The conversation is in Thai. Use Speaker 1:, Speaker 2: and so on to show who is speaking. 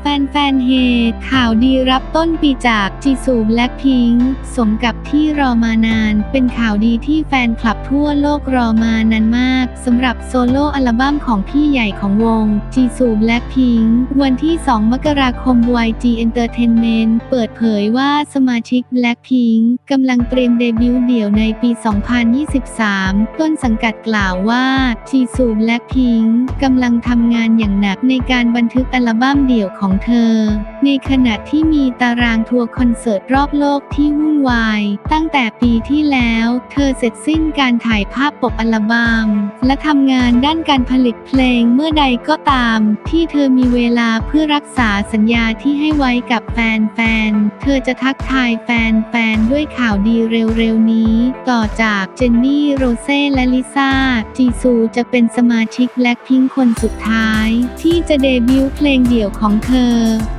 Speaker 1: แฟนๆเฮข่าวดีรับต้นปีจากจีซูแล็คพิงค์สมกับที่รอมานาน เป็นข่าวดีที่แฟนคลับทั่วโลกรอมานานมากสำหรับโซโล่อัลบั้มของพี่ใหญ่ของวงจีซูแล็คพิงค์วันที่ 2 มกราคม YG Entertainment เปิดเผยว่าสมาชิก Blackpink กำลังเตรียมเดบิวต์เดี่ยวในปี 2023 ต้นสังกัดกล่าวว่าจีซู Blackpink กำลังทำงานอย่างหนักในการบันทึกอัลบั้มเดี่ยวของเธอ ในขณะที่มีตารางทัวร์คอนเสิร์ตรอบโลกที่วุ่นวาย ตั้งแต่ปีที่แล้ว เธอเสร็จสิ้นการถ่ายภาพปกอัลบัม้มและทำงานด้านการผลิตเพลงเมื่อใดก็ตาม ที่เธอมีเวลาเพื่อรักษาสัญญาที่ให้ไว้กับแฟนๆ เธอจะทักทายแฟนๆ ด้วยข่าวดีเร็วๆ นี้ ต่อจากเจนนี่โรเซ่และลิซ่า จีซูจะเป็นสมาชิกแบล็คพิงคนสุดท้าย ที่จะเดบิวต์เพลงเดี่ยวของเธอ嗯。